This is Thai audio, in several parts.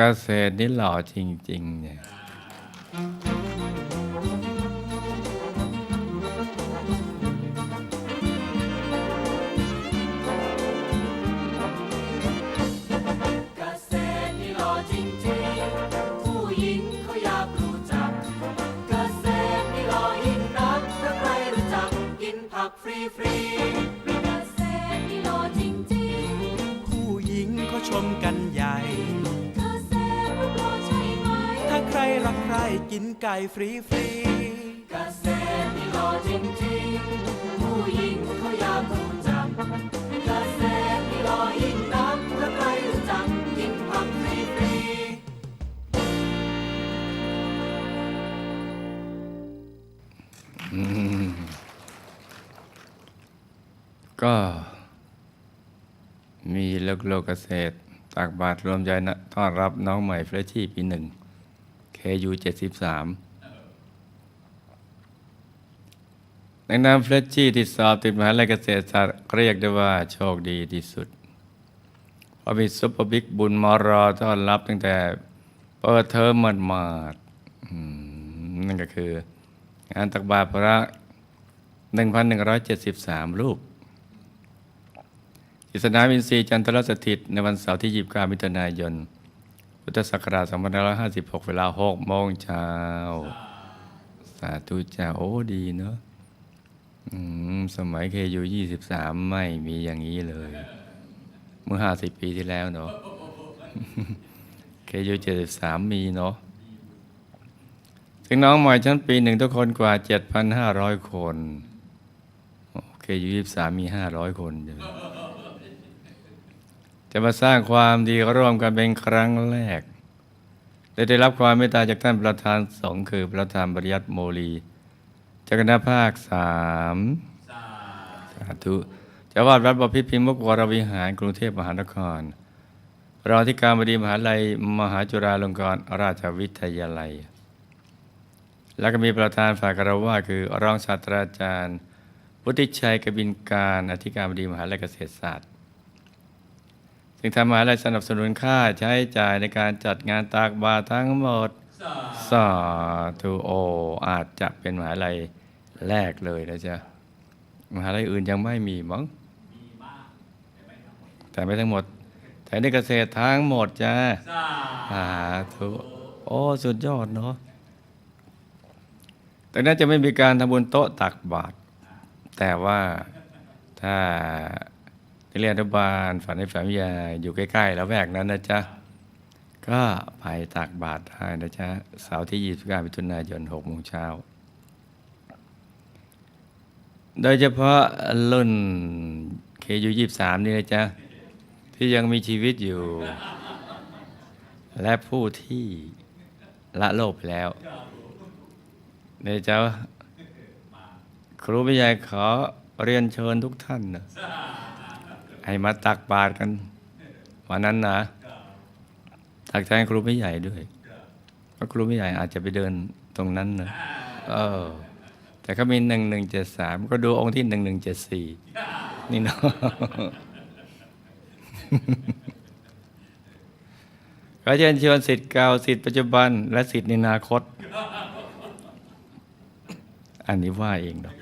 เกษตรนี่หล่อจริง ๆ เนี่ยเกษตรนี่หล่อจริงๆผู้หญิงเขาอยากรู้จักเกษตรนี่หล่อยิ่งนักถ้าใครรู้จักกินผักฟรีฟรีเกษตรนี่หล่อจริงผู้หญิงเขาชมกันใหญ่ รรักใครกินไก่ฟรีฟรีเกษตรนี่หล่อจริงๆผู้หญิงเขาอยากรู้จักเกษตรนี่หล่อยิ่งนักถ้าใครรู้จักกินผักฟรีฟรีๆก็มีโลกโลกเกษตรตากบาตรรวมใจนะต้อนรับน้องใหม่เฟรชชี่ปีหนึ่ง KU 73ในนามเฟรชชี่ที่สอบติดมหาลัยเกษตรศาสตร์เรียกได้ว่าโชคดีที่สุดเพราะมีซุปเปอร์บิ๊กบุญมารอต้อนรับตั้งแต่เปิดเทอมหมาดนั่นก็คือ งานตักบาตรพระ 1,173 รูปกิษณาวินทรีจันทรสถิต ในวันเสาร์ที่ 29 มิถุนายน พุทธศักราช2556 เวลา6โมงเช้า สาธุเจ้าโอ้ดีเนอะอืมสมัยเคยู23 ไม่มีอย่างนี้เลย เมื่อ 50 ปีที่แล้วเนาะเคยู73 มีเนาะถึงน้องใหม่ชั้นปีหนึ่งทุกคนกว่า 7,500 คนโอเคยูยี่สามมี 500 คนเดีย จะมาสร้างความดีร่วมกันเป็นครั้งแรกได้ได้รับความเมตตาจากท่านประธานสงฆ์คือประธานบริยัติโมลีจากคณะภาคสามสาธุเจ้าวาดวัดบพิตรพิมุกวรวิหารกรุงเทพมหานครรองที่การบดีมหาลัย มหาจุฬาลงกรณราชวิทยาลัย แล้วก็มีประธานฝ่ายคารวะคือรองศาสตราจารย์วุฒิชัยกบินการอธิการบดีมหาลัยเกษตรศาสตร์ ซึ่งทางมหาลัยสนับสนุนค่าใช้จ่ายในการจัดงานตากบาตรทั้งหมด สาธุโอ อาจจะเป็นมหาลัยแรกเลยนะจ๊ะ มหาลัยอื่นยังไม่มีมั้งแต่ไม่ทั้งหมด แต่ในเกษตรทั้งหมดจ้าสาธุโอ้สุดยอดเนาะแต่นั้นจะไม่มีการทำบุญโต๊ะตักบาตรแต่ว่าถ้าใน เรียนอนุบาลฝันในฝันวิทยาอยู่ใกล้ ๆ แล้วแวกนั้นนะจ๊ะ ก็ไปตักบาตรได้นะจ๊ะเสาร์ที่ 29มิถุนายน6โมงเช้า โดยเฉพาะรุ่นเคยู23นี่นะจ๊ะ ที่ยังมีชีวิตอยู่ และผู้ที่ละโลกไปแล้วเดี๋ยวเจ้าครูพิยายขอเรียนเชิญทุกท่านนะ ให้มาตักบาตรกัน วันนั้นนะตักแทนครูพิใหญ่ด้วยเพราะครูพิใหญ่อาจจะไปเดินตรงนั้นนะเออ แต่เขามีหนึ่งหนึ่งเจ็ดสามก็ดูองค์ที่หนึ่งหนึ่งเจ็ดสี่นี่เนาะขอเชิญชวนสิทธิ์เก่าสิทธิ์ปัจจุบัน และสิทธิ์ในอนาคต อันนี้ว่าเองเนาะ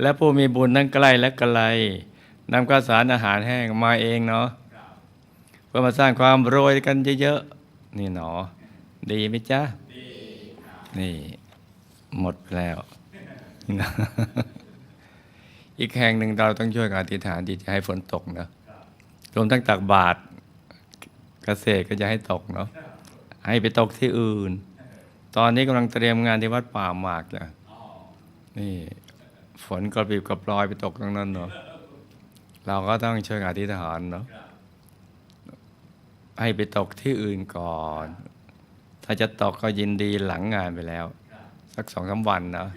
และผู้มีบุญทั้งใกล้และไกลนำข้าวสารอาหารแห้งมาเองเนาะเพื่อมาสร้างความรวยกันเยอะๆนี่หนอ ดีไหมจ๊ะนี่ หมดแล้ว อีกแห่งหนึ่งเราต้องช่วยกันอธิษฐานที่จะให้ฝนตกเนาะรวมทั้งตักบาตรเกษตรก็จะให้ตกเนาะให้ไปตกที่อื่น ตอนนี้กำลังเตรียมงานที่วัดป่าหมากจ้ะนี่ ฝนกระปิบกระปลอยไปตกตรงนั้นเนาะเราก็ต้องช่วยอธิษฐานเนาะให้ไปตกที่อื่นก่อน ถ้าจะตกก็ยินดีหลังงานไปแล้ว สักสองสามวันเนาะ